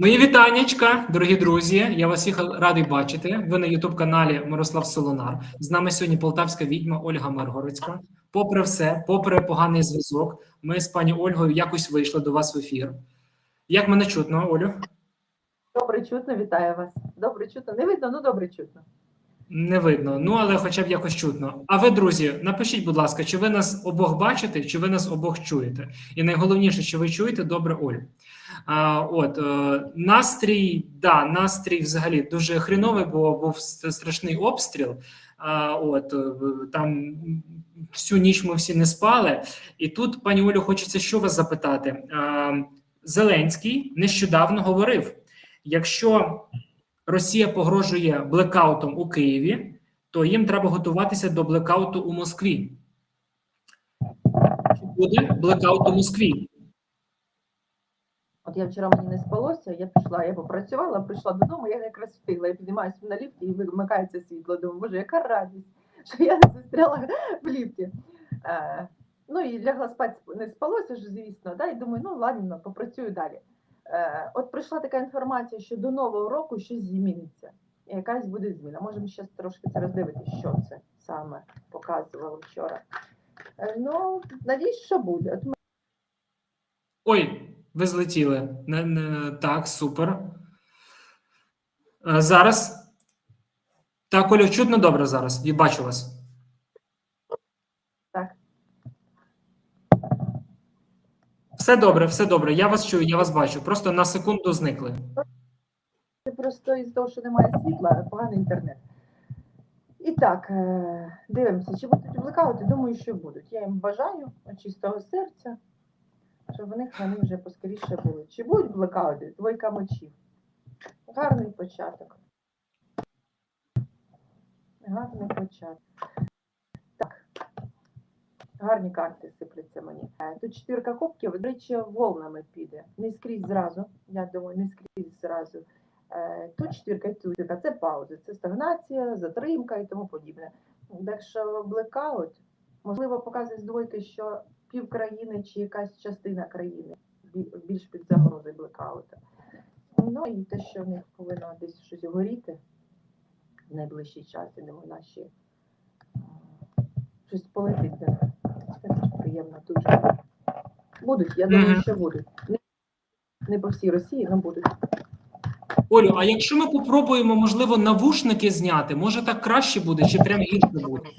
Мої вітаннячка, дорогі друзі. Я вас всіх радий бачити. Ви на Ютуб каналі Мирослав Солонар. З нами сьогодні полтавська відьма Ольга Маргородська. Попри все, попри поганий зв'язок, ми з пані Ольгою якось вийшли до вас в ефір. Як мене чутно, Олю? Добре чутно, вітаю вас. Добре чутно. Не видно, ну добре чутно. Не видно, ну але хоча б якось чутно. А ви, друзі, напишіть, будь ласка, чи ви нас обох бачите, чи ви нас обох чуєте? І найголовніше, чи ви чуєте добре Олю. А, От е, настрій, да, настрій взагалі дуже хріновий, бо був страшний обстріл. А, От е, там всю ніч ми всі не спали. І тут, пані Олю, хочеться що вас запитати. А, Зеленський нещодавно говорив: якщо Росія погрожує блекаутом у Києві, то їм треба готуватися до блекауту у Москві. Чи буде блекаут у Москві? От я вчора мені не спалося, я пішла, я попрацювала, прийшла додому, я якраз встигла. Я піднімаюся на ліфті і вимикається світло. Думаю, боже, яка радість, що я не застряла в ліфті. Е, ну і лягла спати, не спалося ж, звісно, да, і думаю, ну ладно, попрацюю далі. Е, от прийшла така інформація, що до нового року щось зміниться. І якась буде зміна. Можемо ще трошки це роздивитися, що це саме показували вчора. Е, ну, надіюсь, що буде. От Ой, ви злетіли. Не, не, так, супер. Е, Зараз. Так, Олю, чутно добре зараз. Я бачу вас. Так. Все добре, все добре. Я вас чую, я вас бачу. Просто на секунду зникли. Це просто із того, що немає світла, поганий інтернет. І так, е, дивимося, чи будуть блекаути? Думаю, що будуть. Я їм бажаю від чистого серця, щоб в них вони вже поскоріше були. Чи будуть блекаути? Двойка мечів. Гарний початок. Гарний початок. Гарні карти сипляться мені. Е, Тут чотирка кубків, до речі, волнами піде. Не скрізь зразу. Я думаю, не скрізь зразу. Е, Тут чотирка, і тут чотирка. Це пауза, це стагнація, затримка і тому подібне. Так що блекаут, можливо, показує з двойки, що пів країни чи якась частина країни більш під загрозою блекаута. Ну і те, що в них повинно десь щось горіти в найближчий час, я думаю, наші м, щось полетить приємно дуже. Будуть, я думаю, Мгм. що будуть. Не, не по всій Росії, але будуть. Олю, а якщо ми попробуємо, можливо, навушники зняти, може так краще буде, чи прям гірше буде?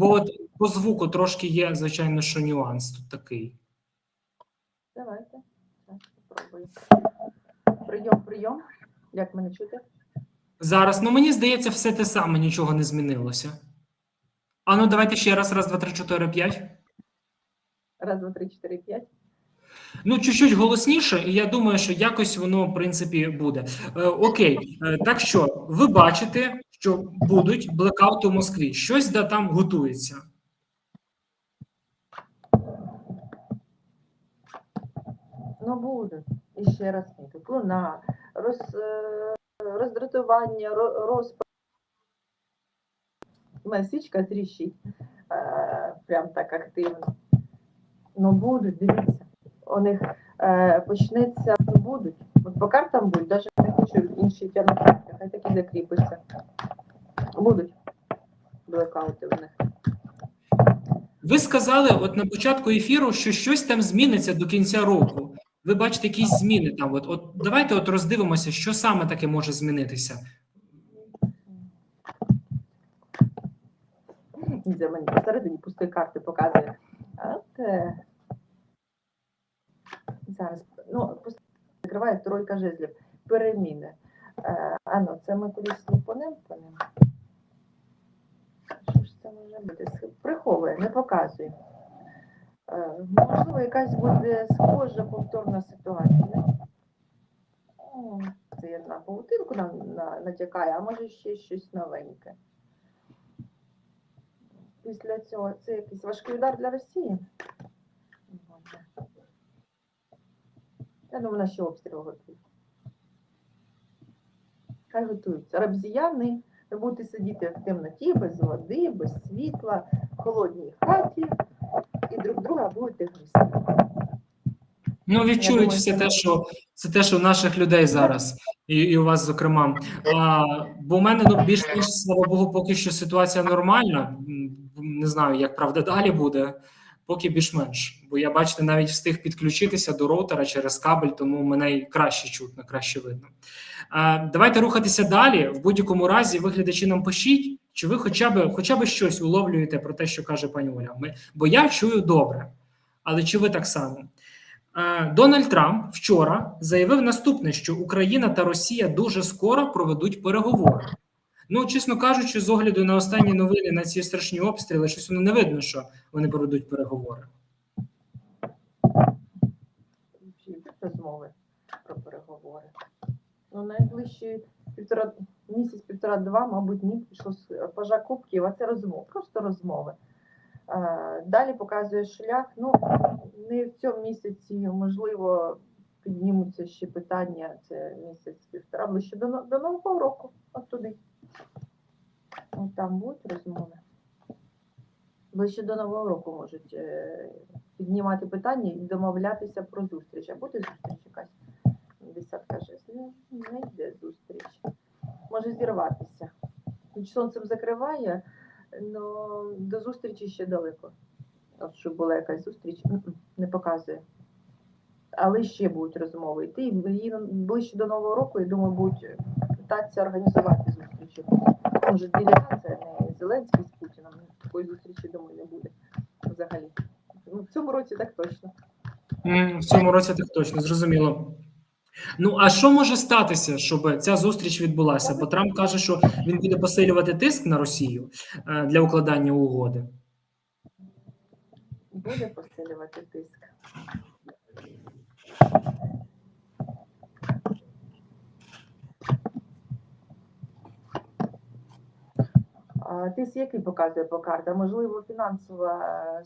Бо от по звуку трошки є, звичайно, що нюанс тут такий. Давайте. Так, спробую. Прийом, прийом. Як мене чути? Зараз, ну мені здається, все те саме, нічого не змінилося. А ну давайте ще раз, раз, два, три, чотири, п'ять. Раз, два, три, чотири, п'ять. Ну, чуть-чуть голосніше, і я думаю, що якось воно, в принципі, буде. Е, окей, е, так що ви бачите, що будуть блекаути в Москві. Щось да там готується. Ну, будуть. І ще раз мітить. Луна, роз, е, роздратування, ро- розпад. Моя свічка тріщить. Е, прям так активно. Ну, будуть, дивіться. У них е, почнеться, ну, будуть. От по картам будуть, навіть не хочу інші тягнути, хай такі закріпиться. Будуть блекаути у них. Ви сказали, от на початку ефіру, що щось там зміниться до кінця року. Ви бачите якісь зміни там. От, от давайте от роздивимося, що саме таке може змінитися. Це мені посередині пустої карти показує. От, е, зараз, ну, закриває тройка жезлів. Переміни. Е, а ну, це ми кудись по ним. Що ж це може бути? Приховує, не показує. Е, можливо, якась буде схожа повторна ситуація. Це я на паутинку нам натякає, а може ще щось новеньке після цього це якийсь важкий удар для Росії. Я думаю, на що обстріл готують. Хай готуються. Рабзіяни, ви будете сидіти в темноті, без води, без світла, в холодній хаті і друг друга будете гризти. Ну, відчують думаю, все те, що це те, що у наших людей зараз, і, і у вас, зокрема. А, бо у мене ну більш-ніж слава Богу, поки що ситуація нормальна. Не знаю, як правда далі буде. Поки більш-менш. Бо я бачите, навіть встиг підключитися до роутера через кабель, тому мене й краще чутно, краще видно. А, давайте рухатися далі. В будь-якому разі, ви глядачі нам пишіть, чи ви хоча б хоча б щось уловлюєте про те, що каже пані Оля. Ми, бо я чую добре. Але чи ви так само? Е, Дональд Трамп вчора заявив наступне: що Україна та Росія дуже скоро проведуть переговори. Ну, чесно кажучи, з огляду на останні новини на ці страшні обстріли, щось воно не видно, що вони проведуть переговори. Розмови про переговори? Ну, найближчі півтора місяць, півтора-два, мабуть, ні, пішло з пажа кубків, а це розмови, просто розмови. Е, Далі показує шлях. Ну, не в цьому місяці, можливо, піднімуться ще питання, це місяць-півтора, ближче до, до Нового року, от туди. От там будуть розмови. Ближче до Нового року можуть е, піднімати питання і домовлятися про зустріч. А буде зустріч якась? Десятка жезлів. Не йде зустріч. Може зірватися. Хоч сонцем закриває, але до зустрічі ще далеко. От щоб була якась зустріч, не показує. Але ще будуть розмови йти. І ближче до Нового року, я думаю, будуть питатися організувати зустрічі. Може, делегація, не Зеленський з Путіном. Такої зустрічі, думаю, не буде взагалі. Ну, в цьому році так точно. В цьому році так точно зрозуміло. Ну а що може статися, щоб ця зустріч відбулася? Бо Трамп каже, що він буде посилювати тиск на Росію е, для укладання угоди. Буде посилювати тиск. А Тиск який показує по картам? Можливо, фінансова е,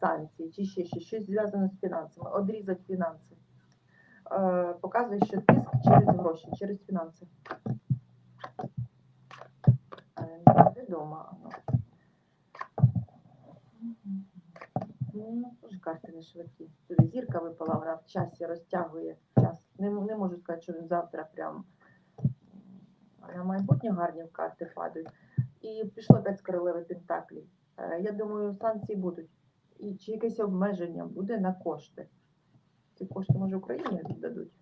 санкції чи ще щось, щось зв'язане з фінансами, одрізати фінанси. Е, Показує, що тиск через гроші, через фінанси. Е, Невідомо. Ну, теж карти не швидкі. Туди зірка випала, вона в часі розтягує час. Не, не можу сказати, що він завтра прям на майбутнє гарні карти падають. І пішло опять з королеви Пентаклі. Е, Я думаю, санкції будуть. І чи якесь обмеження буде на кошти. Ці кошти, може, Україні дадуть?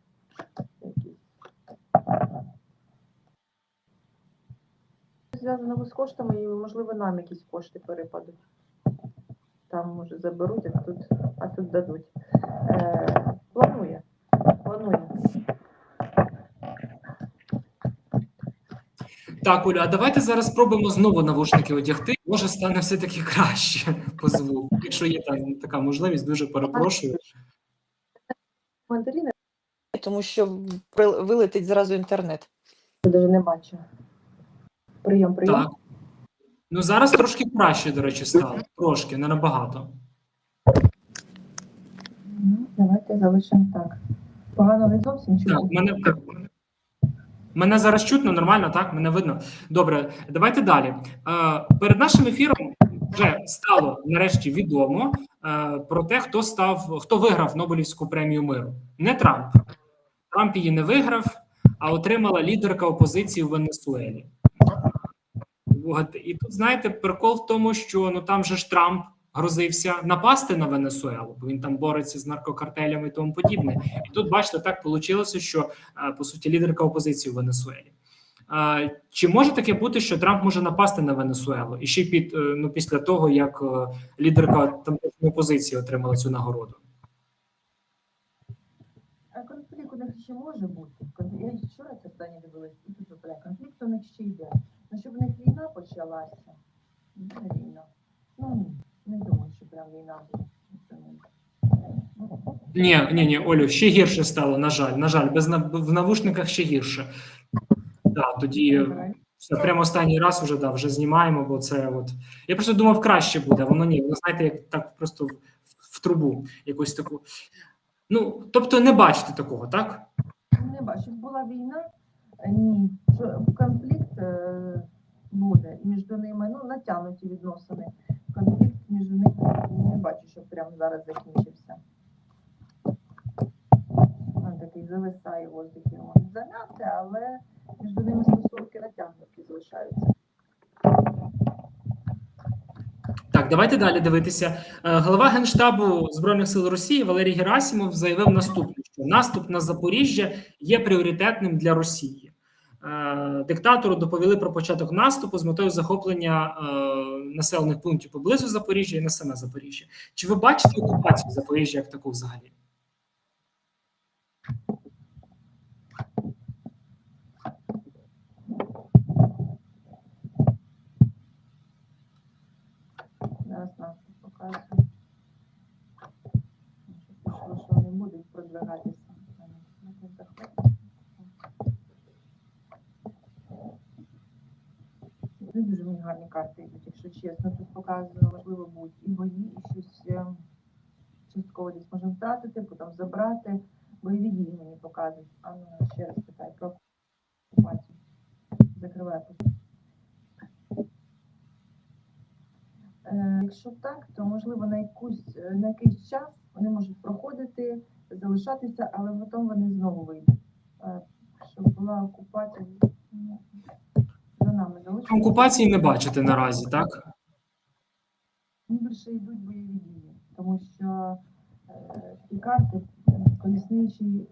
Зв'язано з коштами, і, можливо, нам якісь кошти перепадуть. Там, може, заберуть, а тут, а тут дадуть. Е. Планує. Так, Оля, а давайте зараз спробуємо знову навушники одягти. Може, стане все-таки краще по звуку. Якщо є там така можливість, дуже перепрошую. Коментарі не тому що вилетить зразу інтернет. я навіть не бачу. Прийом, прийом. Так. Ну зараз трошки краще, до речі, стало. Трошки, не набагато. Ну, давайте залишимо так. Погано не зовсім Так, мене, мене зараз чутно, нормально, так? Мене видно. Добре, давайте далі. Е, перед нашим ефіром вже стало нарешті відомо е, про те, хто став, хто виграв Нобелівську премію миру. Не Трамп. Трамп її не виграв, а отримала лідерка опозиції в Венесуелі. І тут, знаєте, прикол в тому, що ну там же ж Трамп грозився напасти на Венесуелу, бо він там бореться з наркокартелями і тому подібне. І тут, бачите, так вийшло, що е, по суті лідерка опозиції в Венесуелі. Чи може таке бути, що Трамп може напасти на Венесуелу і ще під е, ну після того, як е, лідерка там опозиції отримала цю нагороду? Конфлікт у них ще може бути. Я вчора це останнє дивилась, і тут випадає. Конфлікт у них ще йде. Ну, щоб у них війна почалася. Війна. Ну, ні, не думаю, що прям війна Ні, ні, ні, Олю, ще гірше стало. На жаль, на жаль, без в навушниках ще гірше. Так, тоді все прямо останній раз вже да, вже знімаємо, бо це от. Я просто думав, краще буде. а Воно ні. Воно знаєте, як так просто в, в трубу якусь таку. Ну, тобто, не бачите такого, так? Не бачу, була війна, е, ні. Конфлікт е, буде між ними, ну, натягнуті відносини. Конфлікт між ними не бачу, що прямо зараз закінчився. такий зависає в воздухі, його не але між ними стосунки натягнуті залишаються. Так, давайте далі дивитися. Е, Голова Генштабу Збройних сил Росії Валерій Герасимов заявив наступне: що наступ на Запоріжжя є пріоритетним для Росії. Е, Диктатору доповіли про початок наступу з метою захоплення е, населених пунктів поблизу Запоріжжя і на саме Запоріжжя. Чи ви бачите окупацію Запоріжжя як таку взагалі? Зараз тут показує. Що вони будуть продвигатися. Вони захоплять. Не дуже мені гарні карти йдуть, якщо чесно. Тут показано, можливо, будуть і бої, і щось е, частково десь можемо втратити, потім забрати. Бойові дії мені показують. А ну ще раз питаю про окупацію. Закриваю. Е, Якщо так, то можливо на якусь е, на якийсь час вони можуть проходити, залишатися, але потім вони знову вийдуть. Е, Щоб була окупація ну, за. Окупації не бачите наразі, так? Більше йдуть бойові дії, тому що е, ті карти е, колісничі, е,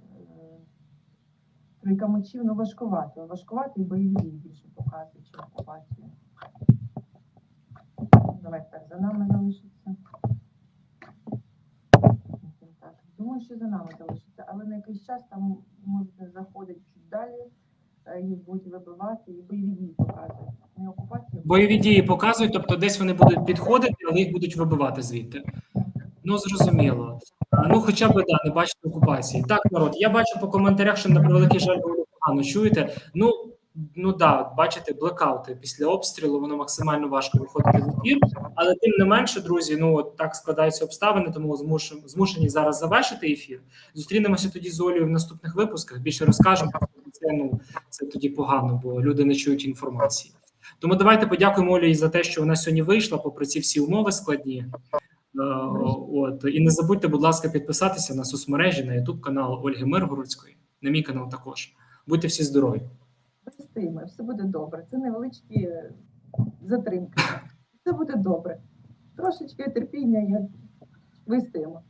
тройка мечів, ну важкувато. Важкувато і бойові дії більше показують, чим окупацію. Давайте так, за нами залишиться. Думаю, що за нами залишиться, але на якийсь час там можуть заходити чуть далі, їх будуть вибивати і бойові дії показують. Не окупація. Бойові дії показують, тобто десь вони будуть підходити, але їх будуть вибивати звідти. Ну, зрозуміло. Ну, хоча б да, не бачите окупації. Так, народ, я бачу по коментарях, що на превеликий жаль, ви погано чуєте. Ну, ну да, бачите, блекаути після обстрілу, воно максимально важко виходити в ефір. Але тим не менше, друзі, ну от так складаються обставини, тому змушені, змушені зараз завершити ефір. Зустрінемося тоді з Олею в наступних випусках. Більше розкажемо. Ну це тоді погано, бо люди не чують інформації. Тому давайте подякуємо Олі за те, що вона сьогодні вийшла, попри ці всі умови складні. Е, От і не забудьте, будь ласка, підписатися на соцмережі на Ютуб канал Ольги Миргородської, на мій канал також. Будьте всі здорові. Вистоїмо, все буде добре. Це невеличкі е, затримки. Все буде добре. Трошечки терпіння, я вистоїмо.